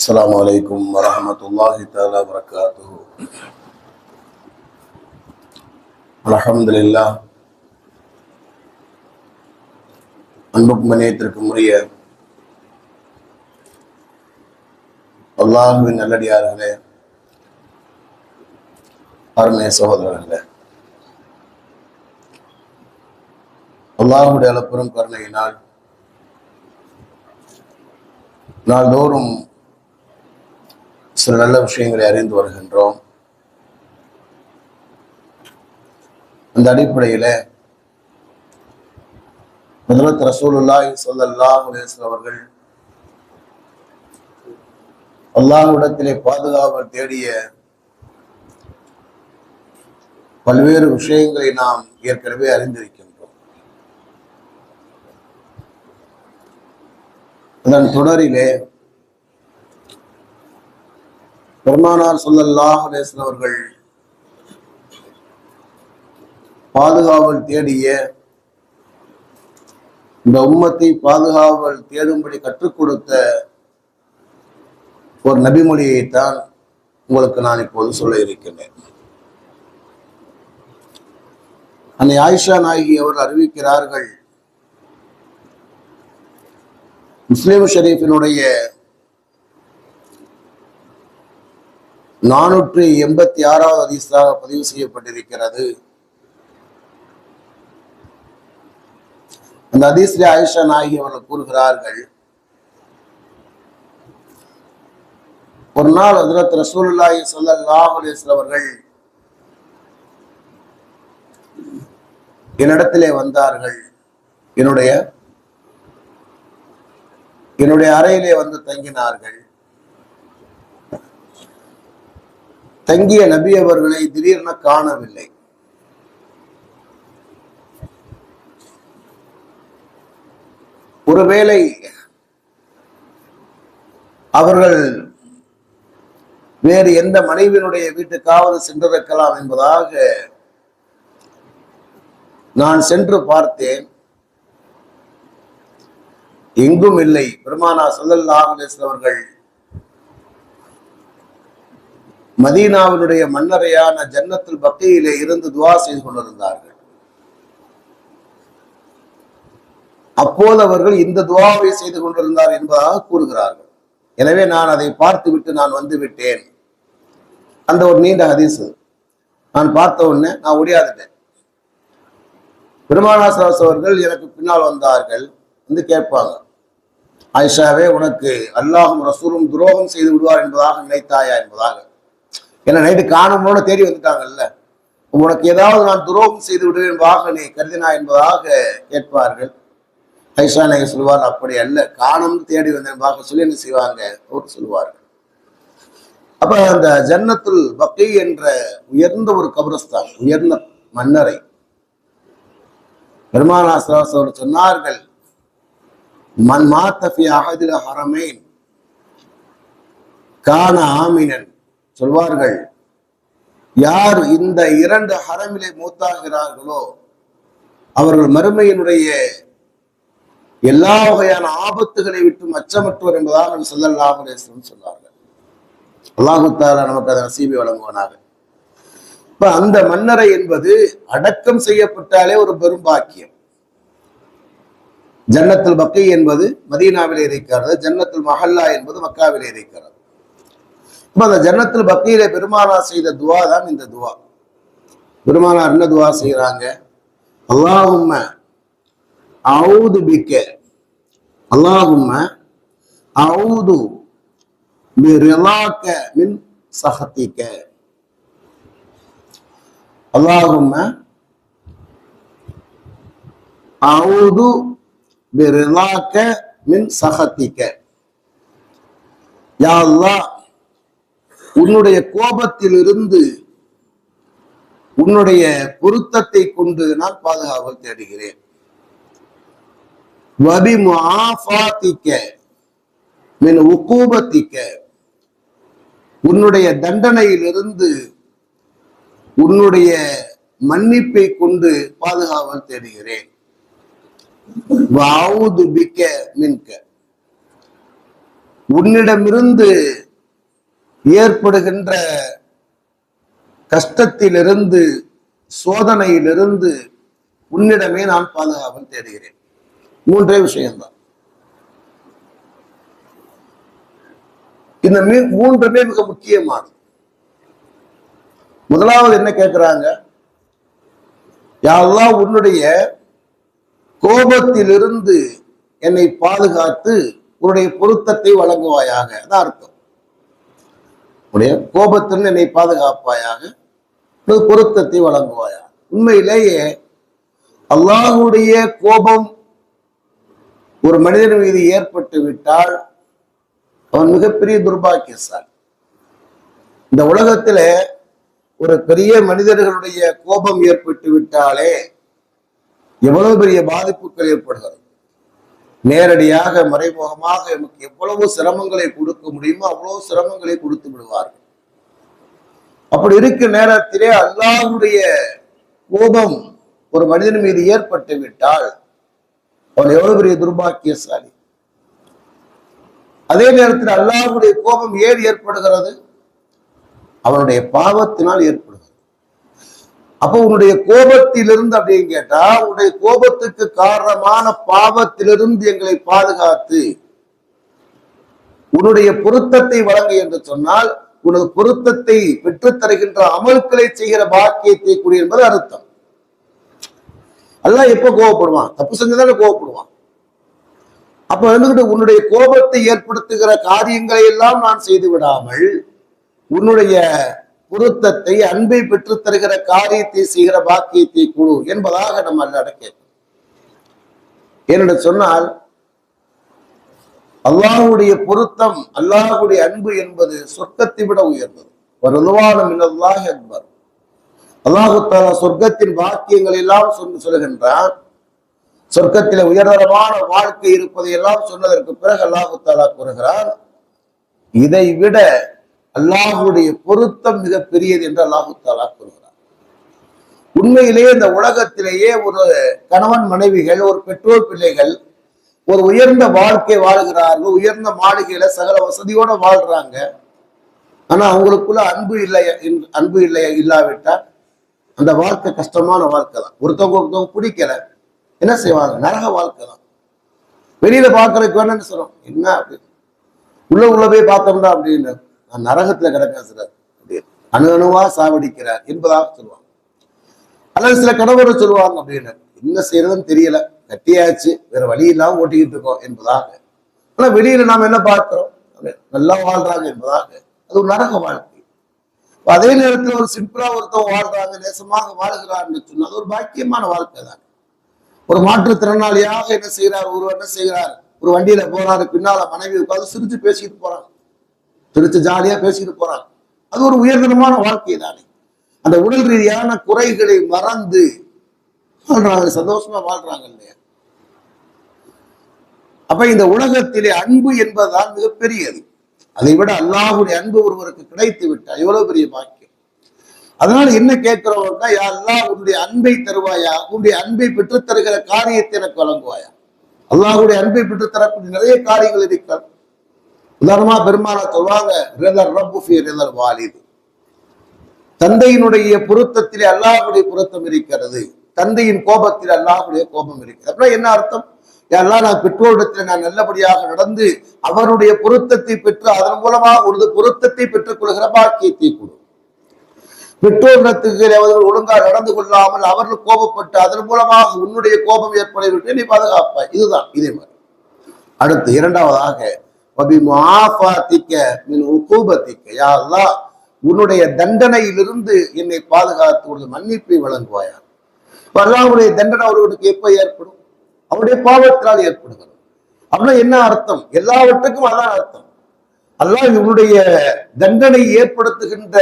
السلام عليكم ورحمة الله تعالى وبركاته الحمد لله அன்புக்கும் மனிதத்திற்கும் உரிய அல்லாஹுவின் நல்லடியார்களே அருமை சகோதரர்களே அல்லாஹுடைய அளப்பெரும் கருணையினால் நாள்தோறும் சில நல்ல விஷயங்களை அறிந்து வருகின்றோம். அந்த அடிப்படையில முதலத் ரசூலுல்லாஹி ஸல்லல்லாஹு அவர்கள் அல்லாஹ்விடத்திலே பாதுகாவல் தேடிய பல்வேறு விஷயங்களை நாம் ஏற்கனவே அறிந்திருக்கின்றோம். அதன் தொடரிலே பெருமானார் சொல்லல்லாஹ் அவர்கள் பாதுகாவல் தேடிய இந்த உம்மத்தை பாதுகாவல் தேடும்படி கற்றுக் கொடுத்த ஒரு நபிமொழியைத்தான் உங்களுக்கு நான் இப்போது சொல்ல இருக்கின்றேன். அன்னை ஆயிஷா நாயகி அவர் அறிவிக்கிறார்கள் முஸ்லீம் ஷரீஃபினுடைய நானூற்றி எண்பத்தி ஆறாவது அதிசாக பதிவு செய்யப்பட்டிருக்கிறது. அந்த அதிஸ்ரீ ஆயிஷா நாயகி அவர்கள் கூறுகிறார்கள் ஒரு நாள் ஹஜரத் ரசூலுல்லாஹி ஸல்லல்லாஹு அலைஹி அவர்கள் என்னிடத்திலே வந்தார்கள். என்னுடைய என்னுடைய அறையிலே வந்து தங்கினார்கள். தங்கிய நபி அவர்களை திடீரென காணவில்லை. ஒருவேளை அவர்கள் வேறு எந்த மனைவியினுடைய வீட்டுக்காவது சென்றிருக்கலாம் என்பதாக நான் சென்று பார்த்தேன். எங்கும் இல்லை. பெருமானா சொல்லல்லாஹ் அவர்கள் மதீனாவினுடைய மன்னரையான ஜன்னத்தில் பக்கையிலே இருந்து துவா செய்து கொண்டிருந்தார்கள். அப்போது அவர்கள் இந்த துவாவை செய்து கொண்டிருந்தார் என்பதாக கூறுகிறார்கள். எனவே நான் அதை பார்த்து விட்டு நான் வந்து விட்டேன். அந்த ஒரு நீண்ட ஹதீஸ். நான் பார்த்த உடனே நான் ஒடியாதுட்டேன் பெருமானாசராஸ் அவர்கள் எனக்கு பின்னால் வந்தார்கள் வந்து கேட்பாங்க. ஆயிஷாவே உனக்கு அல்லாஹும் ரசூலும் துரோகம் செய்து விடுவார் என்பதாக நினைத்தாயா என்பதாக. ஏன்னா நைட்டு காணுமோன்னு தேடி வந்துட்டாங்கல்ல. உனக்கு ஏதாவது நான் துரோகம் செய்து விடுவேன் வாகனே நீ கருதினா என்பதாக கேட்பார்கள். ஐஷா நாயகி சொல்லுவார் அப்படி அல்ல. காணும் தேடி வந்தேன் சொல்லி என்ன செய்வாங்க? அவர் சொல்லுவார்கள். அப்ப அந்த ஜன்னத்துல் பக்கை என்ற உயர்ந்த ஒரு கபரஸ்தான் உயர்ந்த மன்னரை பெருமானாசராஸ் சொன்னார்கள் மன் மாத்தபி அகதில ஹரமேன் கான ஆமினன் சொல்வார்கள் யார் இந்த இரண்டு ஹரமிலே மூத்தாகிறார்களோ அவர்கள் மறுமையினுடைய எல்லா வகையான ஆபத்துகளை விட்டு அச்சமற்றவர் என்பதாக நபி ஸல்லல்லாஹு சொன்னார்கள் அல்லாஹுத்தால நமக்கு அதை நசீபி வழங்குவனாக. இப்ப அந்த மன்னரை என்பது அடக்கம் செய்யப்பட்டாலே ஒரு பெரும் பாக்கியம். ஜன்னத்தில் பக்கை என்பது மதீனாவிலே இருக்கிறது ஜன்னத்தில் மஹல்லா என்பது மக்காவிலே இருக்கிறது. இப்போ அந்த ஜன்னத்தில் பக்தியில பெருமானா செய்த துவா தான் இந்த துவா. பெருமானா என்ன துவா செய்கிறாங்க அல்லாஹும்ம அவுது பிக்க. அல்லாஹும்ம அவுது ரிலாக்க மின் சஹத்திக்க. அல்லாஹும்ம அவுது பிரிலாக்க மின் சஹத்திக்க. யா அல்லாஹ் உன்னுடைய கோபத்திலிருந்து உன்னுடைய பொருத்தத்தை கொண்டு நான் பாதுகாவல் தேடுகிறேன். உன்னுடைய தண்டனையிலிருந்து உன்னுடைய மன்னிப்பை கொண்டு பாதுகாவல் தேடுகிறேன். உன்னிடமிருந்து ஏற்படுகின்ற கஷ்டத்திலிருந்து சோதனையிலிருந்து உன்னிடமே நான் பாதுகாவல் தேடுகிறேன். மூன்றே விஷயம்தான். இந்த மீ- மூன்றுமே மிக முக்கியமானது. முதலாவது என்ன கேட்கிறாங்க யாரெல்லாம் உன்னுடைய கோபத்திலிருந்து என்னை பாதுகாத்து உன்னுடைய பொருத்தத்தை வழங்குவாயாக. அதான் அர்த்தம். உடைய கோபத்தில் என்னை பாதுகாப்பாயாக பொருத்தத்தை வழங்குவாயா உண்மையிலேயே அல்லாஹுடைய கோபம் ஒரு மனிதன் மீது ஏற்பட்டு விட்டால் அவன் மிகப்பெரிய துர்பாக்கியசாலி. இந்த உலகத்துல ஒரு பெரிய மனிதர்களுடைய கோபம் ஏற்பட்டு விட்டாலே எவ்வளவு பெரிய பாதிப்புகள் ஏற்படுகிறது? நேரடியாக மறைமுகமாக நமக்கு எவ்வளவு சிரமங்களை கொடுக்க முடியுமோ அவ்வளவு சிரமங்களை கொடுத்து விடுவார்கள். அப்படி இருக்க நேரத்திலே அல்லாஹ்வுடைய கோபம் ஒரு மனிதன் மீது ஏற்பட்டு விட்டால் அவன் எவ்வளவு பெரிய துர்பாக்கியசாலி? அதே நேரத்தில் அல்லாஹ்வுடைய கோபம் ஏன் ஏற்படுகிறது? அவனுடைய பாவத்தினால் ஏற்படுகிறது. அப்போ உன்னுடைய கோபத்திலிருந்து அப்படின்னு கேட்டா உன்னுடைய கோபத்துக்கு காரணமான பாவத்திலிருந்து எங்களை பாதுகாத்து உன்னுடைய பொருத்தத்தை வழங்கு என்று சொன்னால் உனது பொருத்தத்தை பெற்றுத் தருகின்ற அமல்களை செய்கிற பாக்கியத்தை கூடிய என்பது அர்த்தம். அதெல்லாம் எப்ப கோவப்படுவான் தப்பு செஞ்சதால கோவப்படுவான் அப்ப இருந்துகிட்டு உன்னுடைய கோபத்தை ஏற்படுத்துகிற காரியங்களை எல்லாம் நான் செய்து விடாமல் உன்னுடைய பொருத்தத்தை அன்பை பெற்று தருகிற காரியத்தை செய்கிற பாக்கியத்தை குழு என்பதாக நம்ம அல்லாட கேட்கும் சொன்னால் அல்லாஹுடைய பொருத்தம் அல்லாஹுடைய அன்பு என்பது சொர்க்கத்தை விட உயர்ந்தது. ஒரு அல்லாஹ் என்பர் அல்லாஹு தாலா சொர்க்கத்தின் பாக்கியங்கள் எல்லாம் சொல்லி சொல்கின்றான். சொர்க்கத்தில் உயர்தரமான வாழ்க்கை இருப்பதை எல்லாம் சொன்னதற்கு பிறகு அல்லாஹு தாலா கூறுகிறான் இதை விட அல்லாஹுடைய பொருத்தம் மிக பெரியது என்று அல்லாஹு தாலா கூறுகிறார் உண்மையிலேயே இந்த உலகத்திலேயே ஒரு கணவன் மனைவிகள் ஒரு பெற்றோர் பிள்ளைகள் ஒரு உயர்ந்த வாழ்க்கை வாழ்கிறார்கள். உயர்ந்த மாளிகையில சகல வசதியோட வாழ்றாங்க. ஆனா அவங்களுக்குள்ள அன்பு இல்லை அன்பு இல்லை இல்லாவிட்டால் அந்த வாழ்க்கை கஷ்டமான வாழ்க்கை தான். ஒருத்தவங்க ஒருத்தவங்க பிடிக்கல. என்ன செய்வாங்க? நரக வாழ்க்கை தான். வெளியில பாக்குறதுக்கு வேணும்னு சொல்றோம். என்ன அப்படி? உள்ள உள்ள போய் பார்த்தோம்னா அப்படின்னு. நான் நரகத்துல கிடக்க சிலர். அணு அணுவா சாவடிக்கிறார் என்பதாக சொல்லுவாங்க. அல்லது சில கடவுளை சொல்லுவாங்க அப்படின்னு. என்ன செய்யறதுன்னு தெரியல. கட்டியாச்சு. வேற வழி இல்லாம ஓட்டிக்கிட்டு இருக்கோம் என்பதாக. ஆனா வெளியில நாம என்ன பார்க்கிறோம்? நல்லா வாழ்றாங்க என்பதாக. அது ஒரு நரக வாழ்க்கை. அதே நேரத்தில் ஒரு சிம்பிளா ஒருத்தவங்க வாழ்றாங்க நேசமாக வாழ்கிறார்னு சொன்னா அது ஒரு பாக்கியமான வாழ்க்கை தான். ஒரு மாற்றுத்திறனாளியாக என்ன செய்கிறார்? ஒருவர் என்ன செய்கிறார்? ஒரு வண்டியில போறாரு பின்னால மனைவி உட்காந்து சிரிச்சு பேசிட்டு போறாங்க. சிரிச்சு ஜாலியா பேசிட்டு போறாங்க அது ஒரு உயர்தரமான வாழ்க்கை தானே. அந்த உடல் ரீதியான குறைகளை மறந்து வாழ்றாங்க சந்தோஷமா வாழ்றாங்க இல்லையா? அப்ப இந்த உலகத்திலே அன்பு என்பதுதான் மிகப்பெரியது. அதை விட அல்லாஹுடைய அன்பு ஒருவருக்கு கிடைத்து விட்டால் எவ்வளவு பெரிய பாக்கியம். அதனால என்ன கேட்கிறோம்னா யா அல்லாஹ் உன்னுடைய அன்பை தருவாயா? உன்னுடைய அன்பை பெற்றுத்தருகிற காரியத்தை எனக்கு வழங்குவாயா? அல்லாஹுடைய அன்பை பெற்றுத்தரக்கூடிய நிறைய காரியங்கள் இருக்கிறது உதாரணமா பெருமானா சொல்வாங்க ரிதர் ரப்பு ஃபி ரிதர் வாலிது. தந்தையினுடைய பொருத்தத்திலே அல்லாஹுடைய பொருத்தம் இருக்கிறது. தந்தையின் கோபத்தில் அல்லாஹுடைய கோபம் இருக்கிறது. அப்படின்னா என்ன அர்த்தம்? எல்லாம் நான் பெற்றோரிடத்தில் நான் நல்லபடியாக நடந்து அவருடைய பொருத்தத்தை பெற்று அதன் மூலமாக உனது பொருத்தத்தை பெற்றுக் கொள்கிற பாக்கியத்தை கொடு. பெற்றோரிடத்துக்கு அவர்கள் ஒழுங்காக நடந்து கொள்ளாமல் அவர்கள் கோபப்பட்டு அதன் மூலமாக உன்னுடைய கோபம் ஏற்படவிட்டு நீ பாதுகாப்பாய். இதுதான் இதே மாதிரி. அடுத்து இரண்டாவதாக மின் உகூபத்திக்க. யா அல்லாஹ் உன்னுடைய தண்டனையிலிருந்து என்னை பாதுகாத்து ஒரு மன்னிப்பை வழங்குவாயா அல்லாவுடைய தண்டனை அவர்களுக்கு எப்ப ஏற்படும்? அவருடைய பாவத்தினால் ஏற்படுகிறது. அப்படின்னா என்ன அர்த்தம்? எல்லாவற்றுக்கும் அதான் அர்த்தம். அல்லாஹ் இவனுடைய தண்டனை ஏற்படுத்துகின்ற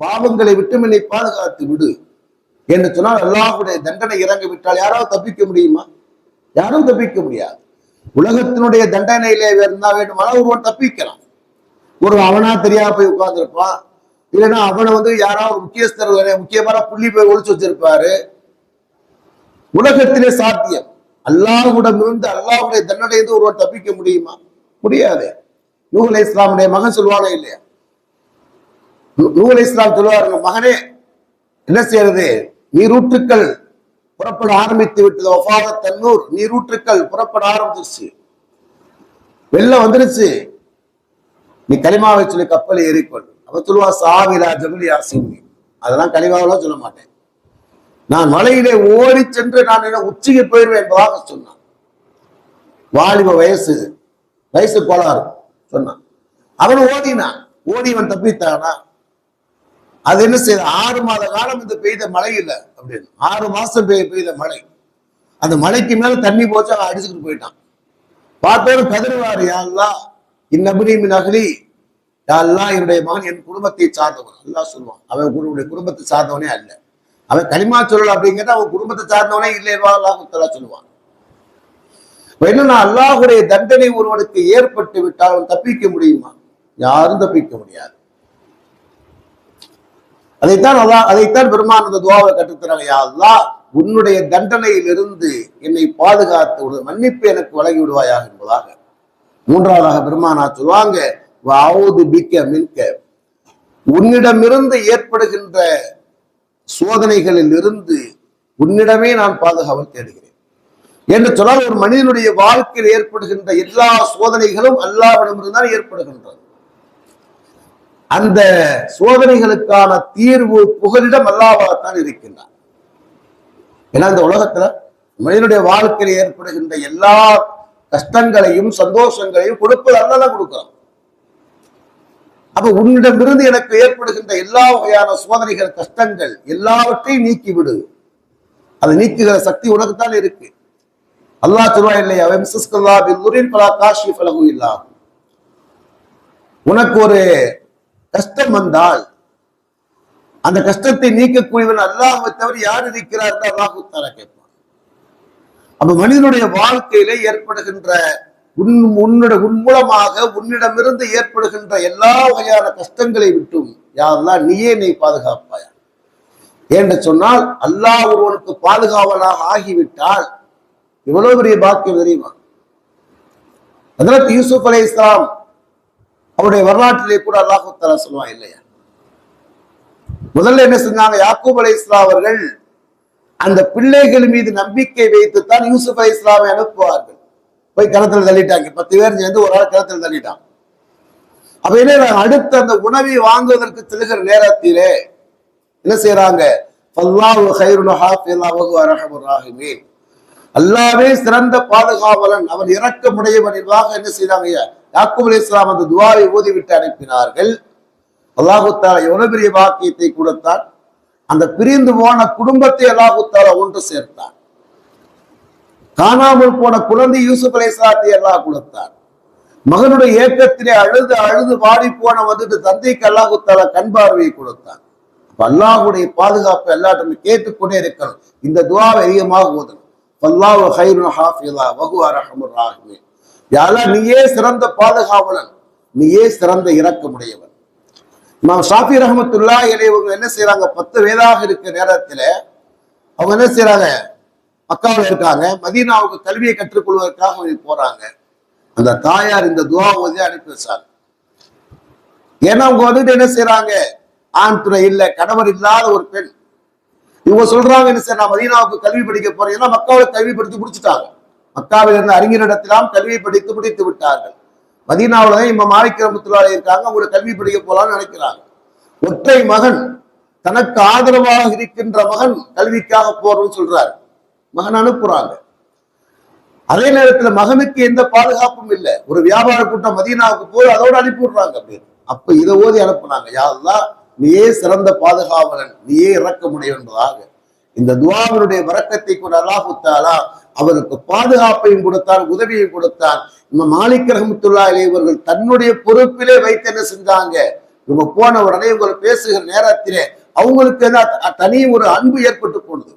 பாவங்களை விட்டு என்னை பாதுகாத்து விடு என்று சொன்னால் அல்லாஹுடைய தண்டனை இறங்கி விட்டால் யாராவது தப்பிக்க முடியுமா? யாரும் தப்பிக்க முடியாது. உலகத்தினுடைய தண்டனையிலே இருந்தா வேண்டுமானால் ஒருவன் தப்பிக்கலாம். ஒரு அவனா தெரியாம போய் உட்கார்ந்துருப்பான். இல்லைன்னா அவனை வந்து யாராவது முக்கியஸ்தர் முக்கியமான புள்ளி போய் ஒழிச்சு வச்சிருப்பாரு. உலகத்திலே சாத்தியம். அல்லாஹ்விடம் இருந்து தண்டனை இருந்து ஒருவன் தப்பிக்க முடியுமா? முடியாது. நூல் இஸ்லாமுடைய மகன் சொல்லுவானே இல்லையா? நூல் இஸ்லாம் சொல்லுவாருங்க மகனே என்ன செய்யறது? நீரூற்றுக்கள் புறப்பட ஆரம்பித்து விட்டது. ஒஃபாத தன்னூர் நீரூற்றுக்கள் புறப்பட ஆரம்பிச்சிருச்சு. வெள்ளம் வந்துருச்சு. நீ களிமாவை சொல்லி கப்பலை ஏறிக்கொள். அவ சொல்லுவா சாவிலா ஜபலி யாசிமி அதெல்லாம் களிமாவெல்லாம் சொல்ல மாட்டேன். நான் மலையிலே ஓடி சென்று நான் என்ன உச்சிக்கு போயிடுவேன் என்பதாக சொன்னான். வாலிப வயசு வயசு கோளாறு சொன்னான். அவன் ஓடினான். ஓடிவன் தப்பித்தானா? அது என்ன செய்யுது? ஆறு மாத காலம் இந்த பெய்த மழை இல்லை அப்படின்னு. ஆறு மாசம் பெய்ய பெய்த மழை. அந்த மழைக்கு மேல தண்ணி போச்சு அவன் அடிச்சுக்கிட்டு போயிட்டான். பார்த்தவரும் கதறுவாரு யாழ்லா இன்னபடி நகரி யாழ்லா என்னுடைய மகன் என் குடும்பத்தை சார்ந்தவன். அல்லாஹ் சொல்லுவான் அவன் உன்னுடைய குடும்பத்தை சார்ந்தவனே அல்ல. அவன் களிமா சொல்லல அப்படிங்கிறத அவன் குடும்பத்தை சார்ந்தவனே இல்லை அல்லாஹுத்தலா சொல்லுவான். இப்ப என்னன்னா அல்லாஹுடைய தண்டனை ஒருவனுக்கு ஏற்பட்டு விட்டால் அவன் தப்பிக்க முடியுமா? யாரும் தப்பிக்க முடியாது. அதைத்தான் அதான் அதைத்தான் பெருமான் அந்த துவாவை கற்றுத்தராங்க யா உன்னுடைய தண்டனையிலிருந்து என்னை பாதுகாத்து ஒரு மன்னிப்பு எனக்கு வழங்கி விடுவாயாக என்பதாக. மூன்றாவதாக பெருமானா சொல்லுவாங்க வாவுது பிக்க மின்க. உன்னிடமிருந்து ஏற்படுகின்ற சோதனைகளில் இருந்து உன்னிடமே நான் பாதுகாவல் தேடுகிறேன். என்று சொன்னால் ஒரு மனிதனுடைய வாழ்க்கையில் ஏற்படுகின்ற எல்லா சோதனைகளும் அல்லாவிடமிருந்து தான் ஏற்படுகின்றது அந்த சோதனைகளுக்கான தீர்வு புகலிடம் அல்லாவாகத்தான் இருக்கின்றார் ஏன்னா இந்த உலகத்துல மனிதனுடைய வாழ்க்கையில் ஏற்படுகின்ற எல்லா கஷ்டங்களையும் சந்தோஷங்களையும் கொடுப்பது அல்லதான் கொடுக்கிறோம் அப்ப உன்னிடமிருந்து எனக்கு ஏற்படுகின்ற எல்லா வகையான சோதனைகள் கஷ்டங்கள் எல்லாவற்றையும் நீக்கிவிடு. அதை நீக்குகிற சக்தி உனக்குத்தான் இருக்கு. அல்லாஹ் சொல்வா இல்லையா வெம்சஸ்கல்லா பில்லுரின் பலா காஷி பலகு இல்லாகும் உனக்கு ஒரு கஷ்டம் வந்தால் அந்த கஷ்டத்தை நீக்கக்கூடியவன் அல்லாம தவிர யார் இருக்கிறார் அல்லாஹு தாலா கேட்பான். அப்ப மனிதனுடைய வாழ்க்கையில ஏற்படுகின்ற உன் உன்னோட உன் மூலமாக உன்னிடமிருந்து ஏற்படுகின்ற எல்லா வகையான கஷ்டங்களை விட்டும் யாரெல்லாம் நீயே நீ பாதுகாப்பாயா? என்று சொன்னால் அல்லாஹ் ஒருவனுக்கு பாதுகாவலாக ஆகிவிட்டால் இவ்வளவு பெரிய பாக்கியம் தெரியுமா? அதனால யூசுப் அலை இஸ்லாம் அவருடைய வரலாற்றிலே கூட அல்லாஹு தலா சொல்லுவான் இல்லையா? முதல்ல என்ன செஞ்சாங்க? யாக்கூப் அலை இஸ்லாம் அவர்கள் அந்த பிள்ளைகள் மீது நம்பிக்கை வைத்துத்தான் யூசுப் அலை இஸ்லாமை அனுப்புவார்கள். போய் கிணத்துல தள்ளிட்டாங்க. பத்து பேர் சேர்ந்து ஒரு ஆள் கிணத்துல தள்ளிட்டான். அப்ப என்ன அடுத்த அந்த உணவை வாங்குவதற்கு செல்கிற நேரத்திலே என்ன செய்யறாங்க அல்லாவே சிறந்த பாதுகாவலன் அவன் இரக்கமுடையவன் என்பதாக என்ன செய்தாங்க யாக்கூப் அலி இஸ்லாம் அந்த துவாவை ஓதிவிட்டு அனுப்பினார்கள். அல்லாஹுத்தாலா எவ்வளவு பெரிய பாக்கியத்தை கொடுத்தார் அந்த பிரிந்து போன குடும்பத்தை அல்லாஹுத்தாலா ஒன்று சேர்த்தார் காணாமல் போன குழந்தை யூசுப் அலை இஸ்லாத்தை அல்லாஹ் கொடுத்தார் மகனுடைய ஏக்கத்திலே அழுது அழுது வாடி போன வந்துட்டு தந்தைக்கு அல்லாஹுத்தாலா கண் பார்வையை கொடுத்தார் அல்லாஹுடைய பாதுகாப்பு எல்லாத்தையும் கேட்டுக்கொண்டே இருக்கணும். இந்த துவாவை அதிகமாக ஓதணும். அல்லாஹ் ஹைரு ஹாஃபிலா வகு ரஹமுர் ராகுவே யாரா நீயே சிறந்த பாதுகாவலன். நீயே சிறந்த இறக்கமுடையவன் நான் ஷாஃபி ரஹமத்துல்லா இவங்க என்ன செய்யறாங்க பத்து வயதாக இருக்கிற நேரத்துல அவங்க என்ன செய்யறாங்க மக்காவில் இருக்காங்க. மதீனாவுக்கு கல்வியை கற்றுக்கொள்வதற்காக அவங்க போறாங்க. அந்த தாயார் இந்த துவா ஓதி அனுப்பி வச்சாங்க. ஏன்னா அவங்க வந்துட்டு என்ன செய்யறாங்க ஆண் துணை இல்லை கணவர் இல்லாத ஒரு பெண். இவங்க சொல்றாங்க என்ன சார் நான் மதீனாவுக்கு கல்வி படிக்க போறேன். ஏன்னா மக்காவில் கல்வி படித்து முடிச்சுட்டாங்க. மக்காவில் இருந்த அறிஞரிடத்திலாம் கல்வியை படித்து முடித்து விட்டார்கள். மதீனாவில் தான் இம்மா மாலிக் இருக்காங்க அவங்க கல்வி படிக்க போலாம்னு நினைக்கிறாங்க. ஒற்றை மகன் தனக்கு ஆதரவாக இருக்கின்ற மகன் கல்விக்காக போறோம்னு சொல்றாரு. மகன் அனுப்புறாங்க. அதே நேரத்துல மகனுக்கு எந்த பாதுகாப்பும் இல்லை. ஒரு வியாபார கூட்டம் மதீனாவுக்கு போய் அதோட அனுப்பி விடுறாங்க அப்படின்னு அப்ப இதை ஓதி அனுப்புனாங்க. யாரெல்லாம் நீயே சிறந்த பாதுகாவலன் நீயே இறக்க முடியும் என்பதாக. இந்த துவாவினுடைய வரக்கத்தை கொண்டு அல்லாஹுத்தாலா அவருக்கு பாதுகாப்பையும் கொடுத்தான் உதவியையும் கொடுத்தார். நம்ம மாலிக் ரஹமத்துல்லா இவர்கள் தன்னுடைய பொறுப்பிலே வைத்து என்ன செஞ்சாங்க? இவங்க போன உடனே இவங்க பேசுகிற நேரத்திலே அவங்களுக்கு என்ன தனி ஒரு அன்பு ஏற்பட்டு போனது.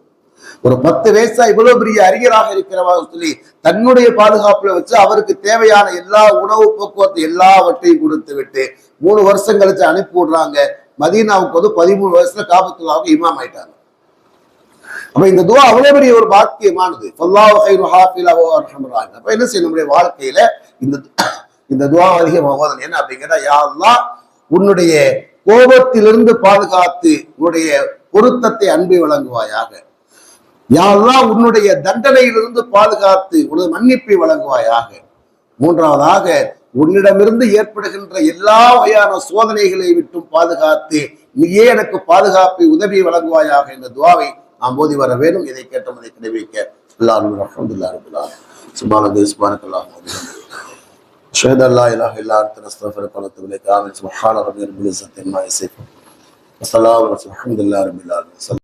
ஒரு பத்து வயசா இவ்வளவு பெரிய அறிஞராக இருக்கிறவா சொல்லி தன்னுடைய பாதுகாப்புல வச்சு அவருக்கு தேவையான எல்லா உணவு போக்குவரத்து எல்லாவற்றையும் கொடுத்து விட்டு மூணு வருஷம் கழிச்சு அனுப்பி விடுறாங்க. மதீனாவுக்கு வந்து பதிமூணு வயசுல காபத்துல்லாவுக்கு இமாம் ஆயிட்டாங்க. அப்ப இந்த துவா அவ்வளவு பெரிய ஒரு பாக்கியமானது. அப்ப என்ன செய்யணும் நம்முடைய வாழ்க்கையில இந்த இந்த துவா அதிகமாக ஓதணும் என்ன அப்படிங்கிறா யா உன்னுடைய கோபத்திலிருந்து பாதுகாத்து உன்னுடைய பொருத்தத்தை அன்பை வழங்குவாயாக. யாரெல்லாம் உன்னுடைய தண்டனையிலிருந்து பாதுகாத்து உனது மன்னிப்பை வழங்குவாயாக. மூன்றாவதாக உன்னிடமிருந்து ஏற்படுகின்ற எல்லா வகையான சோதனைகளை விட்டும் பாதுகாத்து நீயே எனக்கு பாதுகாப்பை உதவி வழங்குவாயாக. என்ற துவாவை நாம் போதி வர வேண்டும் இதை கேட்டோம் அதை கிடைவைக்க எல்லாரும் அல்ஹம்துலில்லாஹ் ரப்பில் ஆலமீன் சுப்ஹானல்லாஹி சுப்ஹானக்கல்லாஹு أشهد أن لا إله إلا أنت نستغفرك ونتوب إليك آمين سبحان ربي رب العزة عما يصفون وسلام والحمد لله رب العالمين